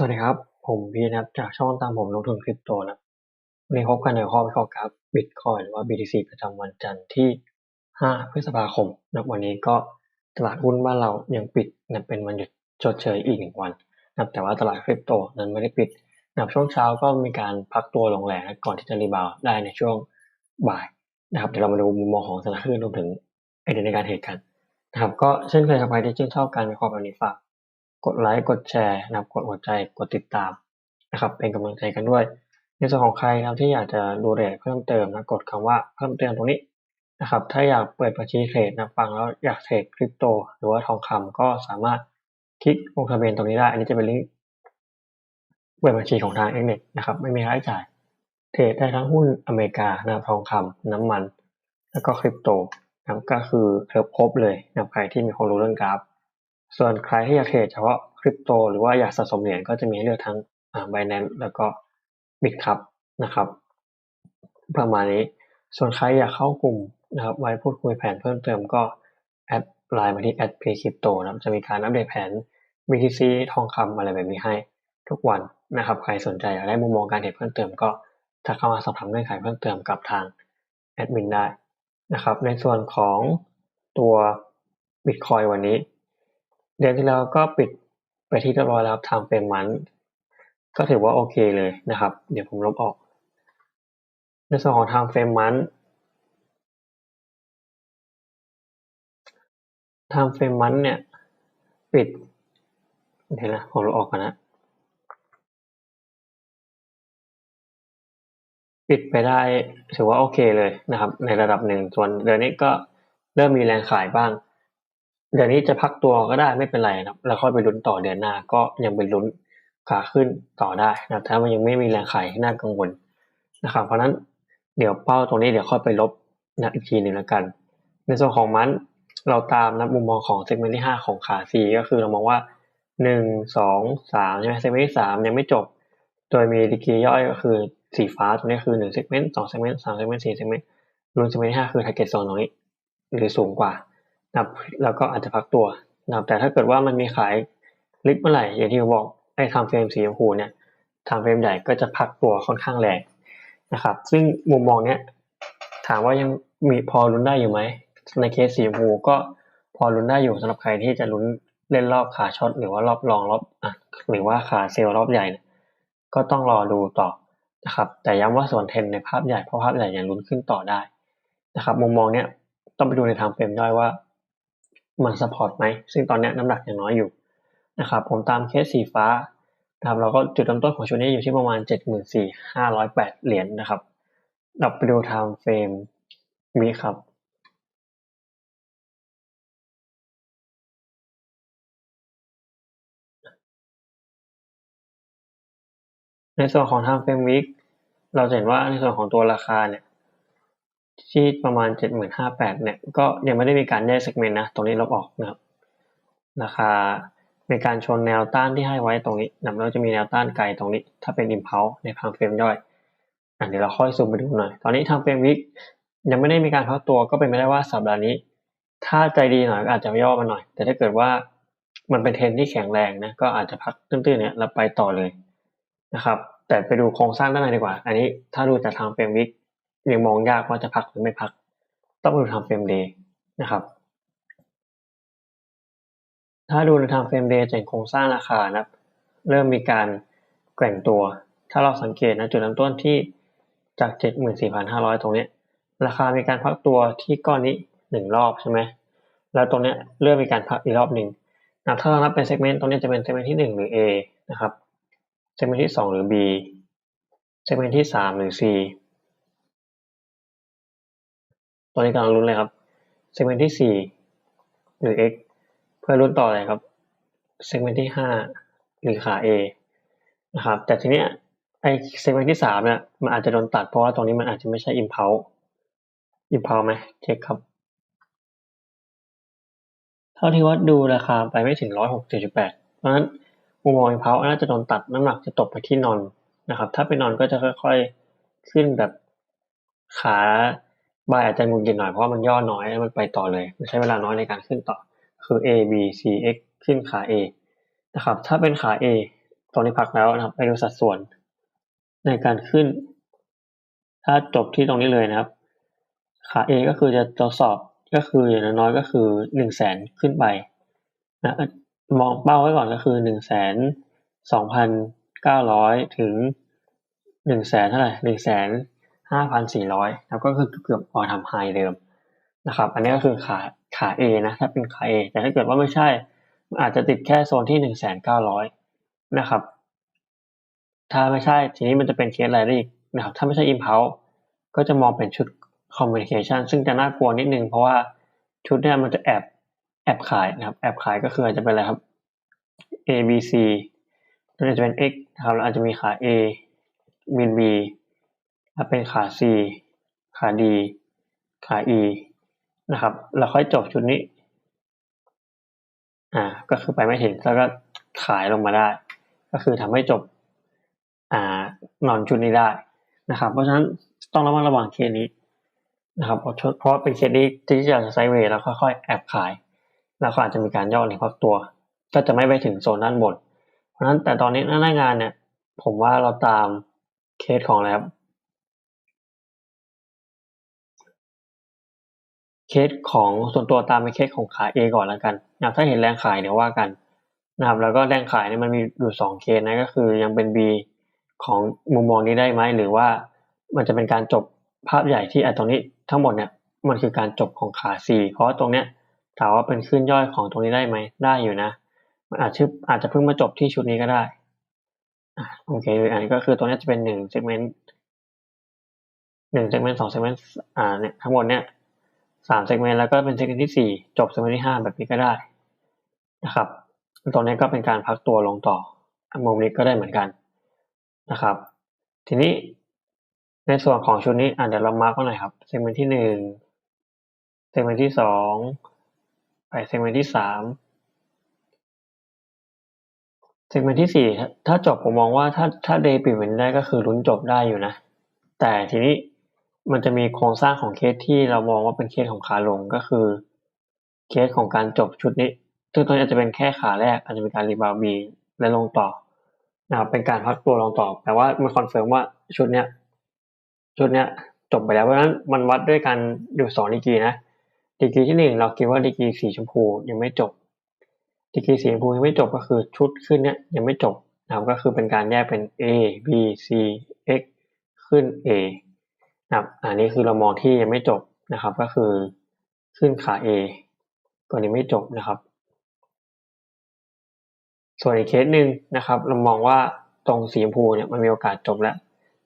สวัสดีครับ ผมพีนะครับ จากช่องตามผมลงทุนคริปโตนะวันนี้พบกันในข้อวิเคราะห์กราฟบิตคอยหรือว่า BTC ประจำวันจันทร์ที่ 5 พฤษภาคมนะวันนี้ก็ตลาดหุ้นบ้านเรายังปิดนะเป็นวันหยุดชดเชยอีกหนึ่งวันนะแต่ว่าตลาดคริปโตนั้นไม่ได้ปิดนะช่วงเช้าก็มีการพักตัวลงแรงนะก่อนที่จะรีบาวได้ในช่วงบ่ายนะครับเดี๋ยวเรามาดูมุมมองของธนาคารรวมถึงไอเดียในการเหตุการณ์นะครับก็เช่นเคยครับใครที่ชื่นชอบการวิเคราะห์แบบนี้ฝาก กดไลค์กดแชร์นะครับกดหัวใจกดติดตามนะครับ เป็นกำลังใจกันด้วย ในส่วนของใครครับที่อยากจะดูเรทเพิ่มเติมนะกดคำว่าเพิ่มเติมตรงนี้นะครับ ถ้าอยากเปิดบัญชีเทรดนะฟังแล้วอยากเทรดคริปโตหรือว่าทองคำก็สามารถคลิกลงทะเบียนตรงนี้ได้ อันนี้จะเป็นลิงก์เปิดบัญชีของทางเอ็กเน็ตนะครับ ไม่มีค่าใช้จ่าย เทรดได้ทั้งหุ้นอเมริกานะทองคำน้ำมัน แล้วก็คริปโตนะก็คือครบเลยนับใครที่มีความรู้เรื่องกราฟ ส่วนใครที่อยากเทรดเฉพาะคริปโตหรือว่าอยากสะสมเหรียญก็จะมีให้เลือกทั้งอ่า Binance แล้วก็ Bitcup นะครับ ประมาณนี้ ส่วนใครอยากเข้ากลุ่มนะครับไว้พูดคุยแผนเพิ่มเติมก็แอดไลน์มาที่ a d p a y Crypto นะครับจะมีการอัปเดตแผน BTC ทองคำอะไรแบบนี้ให้ทุกวันนะครับ ใครสนใจอยากได้มุมมองการเทรดเพิ่มเติมก็ทักเข้ามาสอบถามเงื่อนไขเพิ่มเติมกับทางแอดมินได้นะครับ ในส่วนของตัว Bitcoin วันนี้ เดือนที่แล้วก็ปิดไปที่เรียบร้อยแล้วทางเฟรมมันก็ถือว่าโอเคเลยนะครับ เดี๋ยวผมลบออก ในส่วนของทางเฟรมมันทางเฟรมมันเนี่ย ปิดเดี๋ยวนะผมลบออกก่อนนะปิดไปได้ถือว่าโอเคเลยนะครับ ในระดับหนึ่งส่วนเดือนนี้ก็เริ่มมีแรงขายบ้าง เดือนนี้จะพักตัวก็ได้ไม่เป็นไรนะครับแล้วค่อยไปลุ้นต่อเดือนหน้าก็ยังเป็นลุ้นขาขึ้นต่อได้นะถ้ามันยังไม่มีแรงขายที่น่ากังวลนะครับ เพราะนั้นเดี๋ยวเป้าตรงนี้เดี๋ยวค่อยไปลบนะอีกทีหนึ่งแล้วกัน ในส่วนของมันเราตามนะมุมมองของเซกเมนต์ที่ห้าของขา C ก็คือเรามองว่าหนึ่งสองสามใช่ไหมเซกเมนต์ที่สามยังไม่จบ โดยมีดีกรีย่อยก็คือสีฟ้าตรงนี้คือหนึ่งเซกเมนต์สองเซกเมนต์สามเซกเมนต์สี่เซกเมนต์รวมเซกเมนต์ที่ห้าคือ target zone ตรงนี้ หรือสูงกว่า นะครับแล้วก็อาจจะพักตัวนะครับแต่ถ้าเกิดว่ามันมีขายลิกเมื่อไหร่อย่างที่ผมบอกไอ้ทำเฟรมสีชมพูเนี่ยทำเฟรมใหญ่ก็จะพักตัวค่อนข้างแรงนะครับ ซึ่งมุมมองเนี้ยถามว่ายังมีพอลุ้นได้อยู่ไหมในเคสสีชมพูก็พอลุ้นได้อยู่สำหรับใครที่จะลุ้นเล่นรอบขาช็อตหรือว่ารอบรองรอบอะหรือว่าขาเซลล์รอบใหญ่เนี่ยก็ต้องรอดูต่อนะครับ แต่ย้ำว่าส่วนเทนในภาพใหญ่เพราะภาพใหญ่ยังลุ้นขึ้นต่อได้นะครับ มุมมองเนี้ยต้องไปดูในทางเฟรมด้วยว่า มันสปอร์ตไหมซึ่งตอนนี้น้ำหนักยังน้อยอยู่นะครับผมตามเคสสีฟ้านะครับเราก็จุดเริ่มต้นของชุดนี้อยู่ที่ประมาณ 74,508 เหรียญนนะครับเราไปดูไทม์เฟรมวีครับในส่วนของไทม์เฟรมวีเราจะเห็นว่าในส่วนของตัวราคาเนี่ย ที่ประมาณ70,508เนี่ยก็ยังไม่ได้มีการแยกเซกเมนต์นะ ตรงนี้ลบออกนะครับราคาในการชนแนวต้านที่ให้ไว้ตรงนี้นะเราจะมีแนวต้านไกลตรงนี้ ถ้าเป็น impulse ในทางเฟรมย่อยอะเดี๋ยวเราค่อยซูมไปดูหน่อย ตอนนี้ทางเฟรมวิกยังไม่ได้มีการพักตัวก็เป็นไปได้ว่าสัปดาห์นี้ ถ้าใจดีหน่อยก็อาจจะย่อมาหน่อย แต่ถ้าเกิดว่ามันเป็นเทรนที่แข็งแรงนะก็อาจจะพักตื้นๆเนี่ยแล้วไปต่อเลยนะครับ แต่ไปดูโครงสร้างด้านในดีกว่า อันนี้ถ้าดูจากทางเฟรมวิก ยังมองยากว่าจะพักหรือไม่พัก ต้องดูทางเฟรมเดย์นะครับ ถ้าดูในทางเฟรมเดย์จะเห็นโครงสร้างราคานะครับ เริ่มมีการแกว่งตัว ถ้าเราสังเกตนะจุดเริ่มต้นที่จาก 74,500 ตรงนี้ราคามีการพักตัวที่ก้อนนี้หนึ่งรอบใช่ไหมแล้วตรงนี้เริ่มมีการพักอีกรอบหนึ่งนะถ้าเรานับเป็นเซกเมนต์ตรงนี้จะเป็นเซกเมนต์ที่ 1 หรือ A นะครับ เซกเมนต์ที่ 2 หรือ B เซกเมนต์ที่ 3 หรือ C อนนี้กำลังลุ้นเลยครับเซกเมนต์ที่4หรือ X เพื่อลุ้นต่อเลยครับเซกเมนต์ที่5หรือขา A นะครับ แต่ทีเนี้ยไอ้เซกเมนต์ที่สามเนี่ยมันอาจจะโดนตัดเพราะว่าตรงนี้มันอาจจะไม่ใช่ impulse impulse ไหมเช็คครับ เท่าที่วัดดูราคาไปไม่ถึงร้อยหกเจ็ดจุดแปดเพราะฉะนั้นมุมมอง impulse น่าจะโดนตัดน้ำหนักจะตกไปที่นอนนะครับ ถ้าเป็นนอนก็จะค่อยๆขึ้นแบบขา บายอาจจะงุนกินหน่อยเพราะมันย่อน้อยมันไปต่อเลย มันใช้เวลาน้อยในการขึ้นต่อ คือ A B C X ขึ้นขา A นะครับ ถ้าเป็นขา A ตรงนี้พักแล้วนะครับไปดูสัดส่วน ในการขึ้น ถ้าจบที่ตรงนี้เลยนะครับ ขา A ก็คือจะทดสอบก็คืออย่างน้อยก็คือหนึ่งแสนขึ้นไปนะมองเป้าไว้ก่อนก็คือหนึ่งแสนสองพันเก้าร้อยถึงหนึ่งแสนเท่าไหร่หนึ่งแสน ห้าพันสี่ร้อยแล้วก็คือเกือบพอทำไฮเดิมนะครับ อันนี้ก็คือขาขา A นะ ถ้าเป็นขา A แต่ถ้าเกิดว่าไม่ใช่ อาจจะติดแค่โซนที่หนึ่งแสนเก้าร้อยนะครับ ถ้าไม่ใช่ ทีนี้มันจะเป็นเคสอะไรได้อีกนะครับ ถ้าไม่ใช่ impulse ก็จะมองเป็นชุด communication ซึ่งจะน่ากลัวนิดนึง เพราะว่าชุดเนี้ยมันจะแอบแอบขายนะครับ แอบขายก็คืออาจจะเป็นอะไรครับ A B C ตัวนี้จะเป็น X นะครับแล้วอาจจะมีขา A มี B ถ้าเป็นขา C ขา D ขา E นะครับแล้วค่อยจบชุดนี้ อ่า ก็คือไปไม่ถึงแล้วก็ขายลงมาได้ ก็คือทำให้จบ อ่านอนชุดนี้ได้นะครับ เพราะฉะนั้นต้องระมัดระวังเคสนี้นะครับเพราะเพราะเป็นเคสนี้ที่จะไซด์เวย์แล้วค่อยๆแอบขาย แล้วก็อาจจะมีการย่อในพักตัว ก็จะไม่ไปถึงโซนด้านบน เพราะฉะนั้นแต่ตอนนี้หน้างานเนี่ย ผมว่าเราตามเคสของอะไเคสของส่วนตัวตามเป็นเคสของขาย A ก่อนแล้วกันนะถ้าเห็นแรงขายเดี๋ยวว่ากันนะครับแล้วก็แรงขายเนี่ยมันมีอยู่สองเคสนะก็คือยังเป็น B ของมุมมองนี้ได้ไหมหรือว่ามันจะเป็นการจบภาพใหญ่ที่ไอ้ตรงนี้ทั้งหมดเนี่ยมันคือการจบของขา C เพราะตรงเนี้ยถามว่าเป็นขึ้นย่อยของตรงนี้ได้ไหมได้อยู่นะมันอาจจะอาจจะเพิ่งมาจบที่ชุดนี้ก็ได้อ่าโอเคอันนี้ก็คือตัวนี้จะเป็นหนึ่งเซกเมนต์หนึ่งเซกเมนต์สองเซกเมนต์อ่าเนี่ยทั้งหมดเนี่ย สามเซกเมนต์แล้วก็เป็นเซกเมนต์ที่สี่จบเซกเมนต์ที่ห้าแบบนี้ก็ได้นะครับ ตรงนี้ก็เป็นการพักตัวลงต่อมุมนี้ก็ได้เหมือนกันนะครับ ทีนี้ในส่วนของชุดนี้อ่าเดี๋ยวเรามาร์กกันหน่อยครับเซกเมนต์ที่หนึ่งเซกเมนต์ที่สองไปเซกเมนต์ที่สามเซกเมนต์ที่สี่ถ้าจบผมมองว่าถ้าถ้าเดย์ปิดเว้นได้ก็คือลุ้นจบได้อยู่นะ แต่ทีนี้ มันจะมีโครงสร้างของเคสที่เรามองว่าเป็นเคสของขาลงก็คือ เคสของการจบชุดนี้ซึ่งตัวนี้อาจจะเป็นแค่ขาแรกอาจจะเป็นการรีบาวบีและลงต่อนะครับเป็นการพักตัวลงต่อ แต่ว่ามันคอนเฟิร์มว่าชุดเนี้ยชุดเนี้ยจบไปแล้วเพราะฉะนั้นมันวัดด้วยการดูสองดีกีนะดีกีที่หนึ่งเราคิดว่าดีกีสีชมพูยังไม่จบดีกีสีชมพูยังไม่จบก็คือชุดขึ้นเนี้ยยังไม่จบนะครับก็คือเป็นการแยกเป็น A B C X ขึ้น A นะครับอันนี้คือเรามองที่ยังไม่จบนะครับ ก็คือขึ้นขา A ตัวนี้ไม่จบนะครับ ส่วนอีกเคสหนึ่งนะครับ เรามองว่าตรงสีชมพูเนี่ยมันมีโอกาสจบแล้ว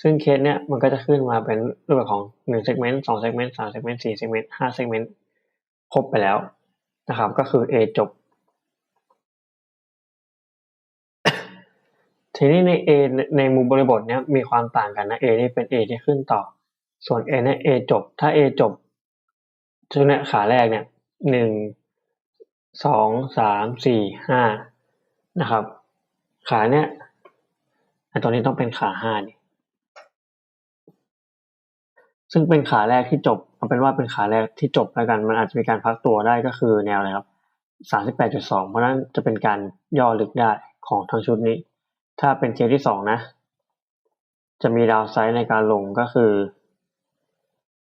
ซึ่งเคสเนี่ยมันก็จะขึ้นมาเป็นรูปแบบของหนึ่งเซกเมนต์สองเซกเมนต์สามเซกเมนต์สี่เซกเมนต์ห้าเซกเมนต์ครบไปแล้วนะครับ ก็คือ A จบ ทีนี้ใน A ในมุมบริบทเนี้ยมีความต่างกันนะ A นี่เป็น A ที่ขึ้นต่อ ส่วน A เนี่ย A จบ ถ้า A จบชุดเนี่ยขาแรกเนี่ยหนึ่งสองสามสี่ห้านะครับ ขาเนี่ยอันตัวนี้ต้องเป็นขาห้านี่ซึ่งเป็นขาแรกที่จบเอาเป็นว่าเป็นขาแรกที่จบแล้วกันมันอาจจะมีการพักตัวได้ก็คือแนวอะไรครับสามสิบแปดจุดสองเพราะนั้นจะเป็นการย่อลึกได้ของทั้งชุดนี้ ถ้าเป็นเคสที่สองนะ จะมีดาวไซด์ในการลงก็คือ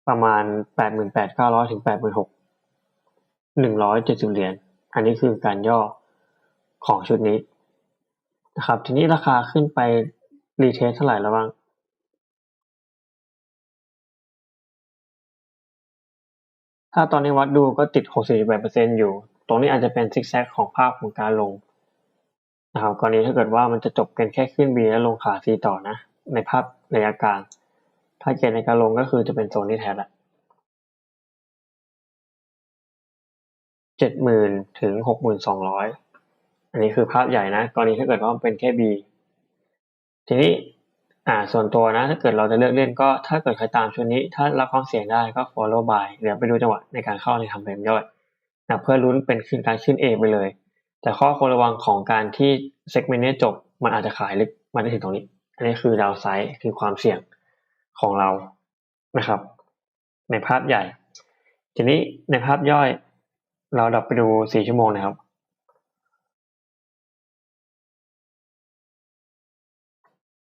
ประมาณแปดหมื่นแปดเก้าร้อยถึงแปดหมื่นหกหนึ่งร้อยเจ็ดสิบเหรียญ อันนี้คือการย่อของชุดนี้นะครับ ทีนี้ราคาขึ้นไปรีเทสเท่าไหร่แล้วบ้างถ้าตอนนี้วัดดูก็ติด 68%อยู่ ตรงนี้อาจจะเป็นซิกแซกของภาพของการลงนะครับกรณีถ้าเกิดว่ามันจะจบเป็นแค่ขึ้น B แล้วลงขา C ต่อนะ ในภาพระยะกลาง ถ้าเกณฑ์ในการลงก็คือจะเป็นโซนนี้แทนละเจ็ดหมื่นถึงหกหมื่นสองร้อยอันนี้คือภาพใหญ่นะกรณีถ้าเกิดว่ามันเป็นแค่ B ทีนี้อ่าส่วนตัวนะ ถ้าเกิดเราจะเลือกเล่นก็ถ้าเกิดใครตามชุดนี้ ถ้ารับความเสี่ยงได้ก็ follow by เดี๋ยวไปดูจังหวะในการเข้าในทำเฟรมย่อยนะเพื่อลุ้นเป็นขึ้นการขึ้น A ไปเลย แต่ข้อควรระวังของการที่เซกเมนต์นี้จบ มันอาจจะขายลึกมาได้ถึงตรงนี้ อันนี้คือดาวไซด์คือความเสี่ยง ของเรานะครับ ในภาพใหญ่ ทีนี้ในภาพย่อย เราดับไปดูสี่ชั่วโมงนะครับ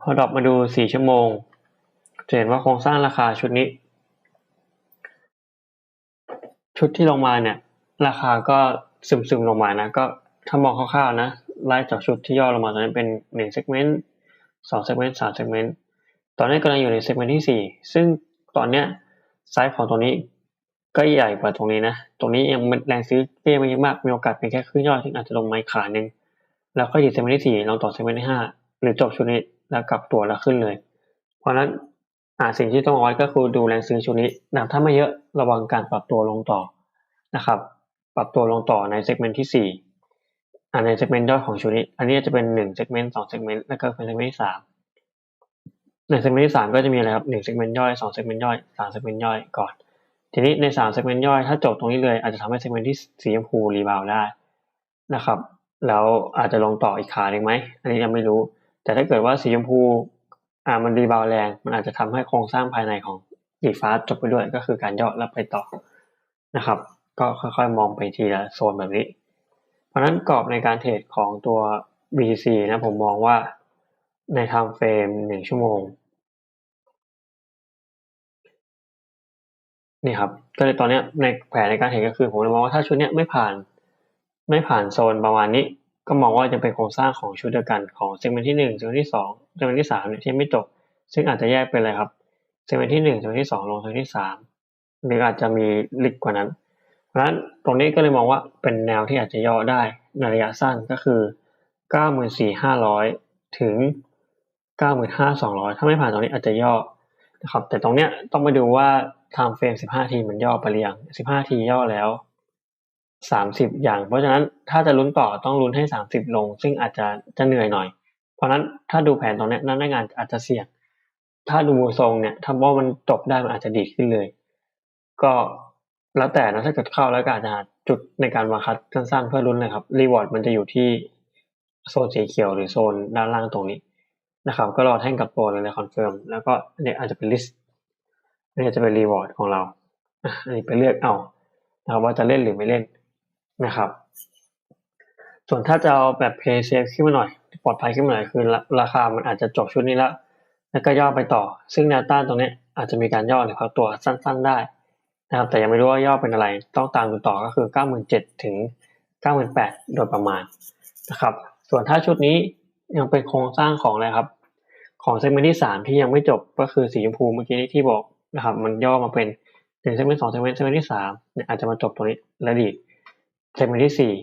พอดรอปมาดูสี่ชั่วโมงจะเห็นว่าโครงสร้างราคาชุดนี้ ชุดที่ลงมาเนี่ย ราคาก็ซึมๆลงมานะ ก็ถ้ามองคร่าวๆนะไล่จากชุดที่ย่อลงมาตอนนี้เป็นหนึ่งเซกเมนต์สองเซกเมนต์สามเซกเมนต์ ตอนนี้กำลังอยู่ในเซกเมนต์ที่สี่ซึ่งตอนเนี้ยไซส์ของตัวนี้ก็ใหญ่กว่าตรงนี้นะ ตรงนี้ยังแรงซื้อเปี้ยไม่เยอะมาก มีโอกาสเป็นแค่ครึ่งยอดที่อาจจะลงไม้ขาหนึ่งแล้วก็ดีเซกเมนต์ที่สี่ลงต่อเซกเมนต์ที่ห้าหรือจบชุดนี้แล้วกลับตัวแล้วขึ้นเลย เพราะนั้นอ่าสิ่งที่ต้องวัดก็คือดูแรงซื้อชุดนี้นะถ้าไม่เยอะระวังการปรับตัวลงต่อนะครับ ปรับตัวลงต่อในเซกเมนต์ที่สี่อ่าในเซกเมนต์ย่อยของชุดนี้ อันนี้จะเป็นหนึ่งเซกเมนต์สองเซกเมนต์แล้วก็เป็นเซกเมนต์ที่สาม ในเซกเมนต์ที่สามก็จะมีอะไรครับหนึ่งเซกเมนต์ย่อยสองเซกเมนต์ย่อยสามเซกเมนต์ย่อยก่อน ทีนี้ในสามเซกเมนต์ย่อยถ้าจบตรงนี้เลยอาจจะทำให้เซกเมนต์ที่สีชมพูรีบาวได้นะครับ แล้วอาจจะลงต่ออีกขาหนึ่งไหมอันนี้ยังไม่รู้ แต่ถ้าเกิดว่าสีชมพูอ่ามันรีบาวแรง มันอาจจะทำให้โครงสร้างภายในของสีฟ้าจบไปด้วยก็คือการย่อแล้วไปต่อนะครับ ก็ค่อยๆ มองไปทีละโซนแบบนี้ เพราะนั้นกรอบในการเทรดของตัว BTC นะผมมองว่าในไทม์เฟรมหนึ่งชั่วโมง นี่ครับก็เลยตอนนี้ในแผนในการเห็นก็คือผมมองว่าถ้าชุดนี้ไม่ผ่าน ไม่ผ่านโซนประมาณนี้ ก็มองว่าจะเป็นโครงสร้างของชุดเดียวกันของเซกเมนต์ที่หนึ่งเซกเมนต์ที่สองเซกเมนต์ที่สามเนี่ยที่ไม่จบ ซึ่งอาจจะแยกเป็นอะไรครับเซกเมนต์ที่หนึ่งเซกเมนต์ที่สองลงเซกเมนต์ที่สามหรืออาจจะมีลึกกว่านั้น เพราะฉะนั้นตรงนี้ก็เลยมองว่าเป็นแนวที่อาจจะย่อได้ในระยะสั้นก็คือเก้าหมื่นสี่ห้าร้อยถึงเก้าหมื่นห้าสองร้อยถ้าไม่ผ่านตรงนี้อาจจะย่อนะครับแต่ตรงเนี้ยต้องไปดูว่า time frame สิบห้าทีมันย่อไปหรือยังสิบห้าทีย่อแล้วสามสิบอย่าง เพราะฉะนั้นถ้าจะลุ้นต่อต้องลุ้นให้สามสิบลง ซึ่งอาจจะจะเหนื่อยหน่อย เพราะฉะนั้นถ้าดูแผนตรงนี้นั้นงานอาจจะเสี่ยง ถ้าดูทรงเนี่ยถ้าว่ามันจบได้มันอาจจะดีขึ้นเลย ก็แล้วแต่นะถ้าเกิดเข้าแล้วก็อาจจะจุดในการวางคัดสั้นๆเพื่อลุ้นนะครับรีวอร์ดมันจะอยู่ที่โซนสีเขียวหรือโซนด้านล่างตรงนี้นะครับ ก็รอแท่งกับตัวเลยนคอนเฟิร์มแล้วก็เนี่ยอาจจะเป็นลิสต์ นี่จะเป็นรีวอร์ดของเราอันนี้ไปเลือกเอานะครับว่าจะเล่นหรือไม่เล่นนะครับ ส่วนถ้าจะเอาแบบ pay safe ขึ้นมาหน่อย ปลอดภัยขึ้นมาหน่อยคือราคามันอาจจะจบชุดนี้แล้วแล้วก็ย่อไปต่อ ซึ่งแนวต้านตรงนี้อาจจะมีการย่อหรือพักตัวสั้น ๆได้นะครับ แต่ยังไม่รู้ว่าย่อเป็นอะไร ต้องตามดูต่อก็คือ 97,000ถึง98,000โดยประมาณนะครับ ส่วนถ้าชุดนี้ยังเป็นโครงสร้างของอะไรครับ ของเซกเมนต์ที่สามที่ยังไม่จบก็คือสีชมพูเมื่อกี้ที่บอก นะครับ มันย่อมาเป็นหนึ่งเซกเมนต์สองเซกเมนต์เซกเมนต์ที่สามเนี่ยอาจจะมาจบตรงนี้และดีดเซกเมนต์ที่สี่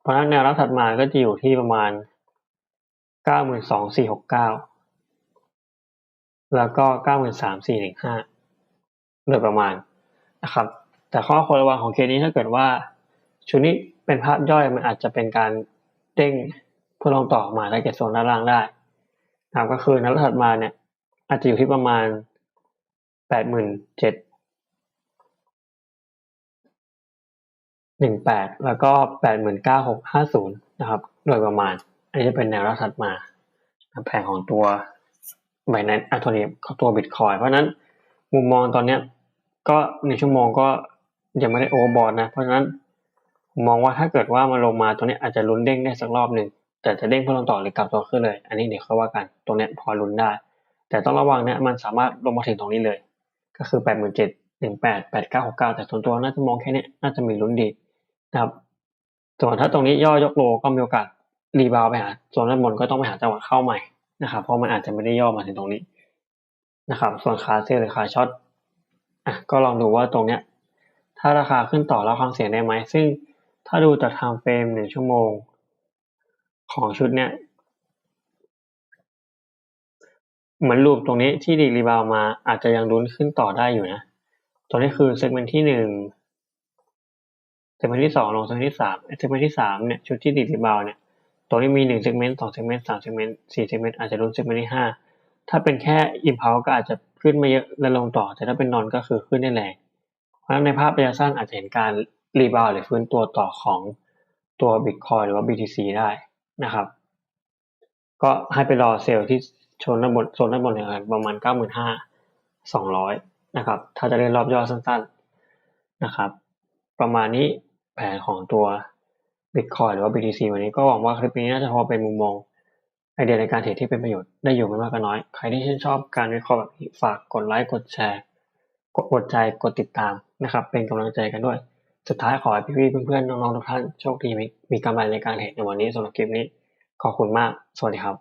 เพราะฉะนั้นแนวรับถัดมาก็จะอยู่ที่ประมาณเก้าหมื่นสองสี่หกเก้าแล้วก็เก้าหมื่นสามสี่หนึ่งห้าโดยประมาณนะครับ แต่ข้อควรระวังของเคสนี้ถ้าเกิดว่าชุดนี้เป็นภาพย่อยมันอาจจะเป็นการเด้งเพื่อลงต่อมาได้เก็บโซนด้านล่างได้นะครับก็คือนัดถัดมาเนี่ยอาจจะอยู่ที่ประมาณ แปดหมื่นเจ็ดหนึ่งแปดแล้วก็แปดหมื่นเก้าหกห้าศูนย์นะครับ โดยประมาณ อันนี้จะเป็นแนวรับถัดมาแผงของตัวไบแนนอัลโทนีของตัวบิตคอยเพราะนั้นมุมมองตอนเนี้ยก็ในชั่วโมงก็ยังไม่ได้โอเวอร์บอลนะ เพราะฉะนั้นมองว่าถ้าเกิดว่ามาลงมาตรงนี้อาจจะลุ้นเด้งได้สักรอบหนึ่งแต่จะเด้งเพื่อลงต่อหรือกลับตัวขึ้นเลย อันนี้เดี๋ยวค่อยว่ากัน ตรงนี้พอลุ้นได้ แต่ต้องระวังเนี่ยมันสามารถลงมาถึงตรงนี้เลย ก็คือแปดหมื่นเจ็ดหนึ่งแปดแปดเก้าหกเก้าแต่ส่วนตัวน่าจะมองแค่นี้น่าจะมีลุ้นดีนะครับ ส่วนถ้าตรงนี้ย่อยกโลก็มีโอกาสรีบาวไปหาส่วนด้านบนก็ต้องไปหาจังหวะเข้าใหม่นะครับ เพราะมันอาจจะไม่ได้ย่อมาถึงตรงนี้นะครับ ส่วนขาเซลหรือขาช็อตอะก็ลองดูว่าตรงเนี้ย ถ้าราคาขึ้นต่อแล้วความเสี่ยงได้ไหมซึ่งถ้าดูจากทม์เฟรมหนึ่งชั่วโมง ของชุดเนี้ย เหมือนรูปตรงนี้ที่ดีรีบาวมาอาจจะยังลุ้นขึ้นต่อได้อยู่นะ ตัวนี้คือเซกเมนต์ที่หนึ่งเซกเมนต์ที่สองลงเซกเมนต์ที่สามเซกเมนต์ที่สามเนี่ยชุดที่ดีรีบาวเนี่ยตัวนี้มีหนึ่งเซกเมนต์สองเซกเมนต์สามเซกเมนต์สี่เซกเมนต์อาจจะลุ้นเซกเมนต์ที่ห้าถ้าเป็นแค่อิมพาวก็อาจจะขึ้นมาเยอะแล้วลงต่อ แต่ถ้าเป็นนอนก็คือขึ้นได้แรงเพราะฉะนั้นในภาพระยะสั้นอาจจะเห็นการรีบาวหรือฟื้นตัวต่อของตัวบิตคอยหรือว่า BTC ได้นะครับ ก็ให้ไปรอเซลล์ที่ โซนด้านบนโซนด้านบนอย่างประมาณเก้าหมื่นห้าสองร้อยนะครับ ถ้าจะเล่นรอบย่อสั้นๆนะครับ ประมาณนี้แผนของตัว Bitcoin หรือว่า BTC วันนี้ก็หวังว่าคลิปนี้น่าจะพอเป็นมุมมองไอเดียในการเทรดที่เป็นประโยชน์ได้อยู่ไม่มากก็น้อย ใครที่ชื่นชอบการวิเคราะห์แบบนี้ฝากกดไลค์กดแชร์กดกดใจกดติดตามนะครับ เป็นกำลังใจกันด้วย สุดท้ายขอให้พี่ๆเพื่อนๆน้องๆทุกท่านโชคดีมีมีกำไรในการเทรดในวันนี้สำหรับคลิปนี้ขอบคุณมาก สวัสดีครับ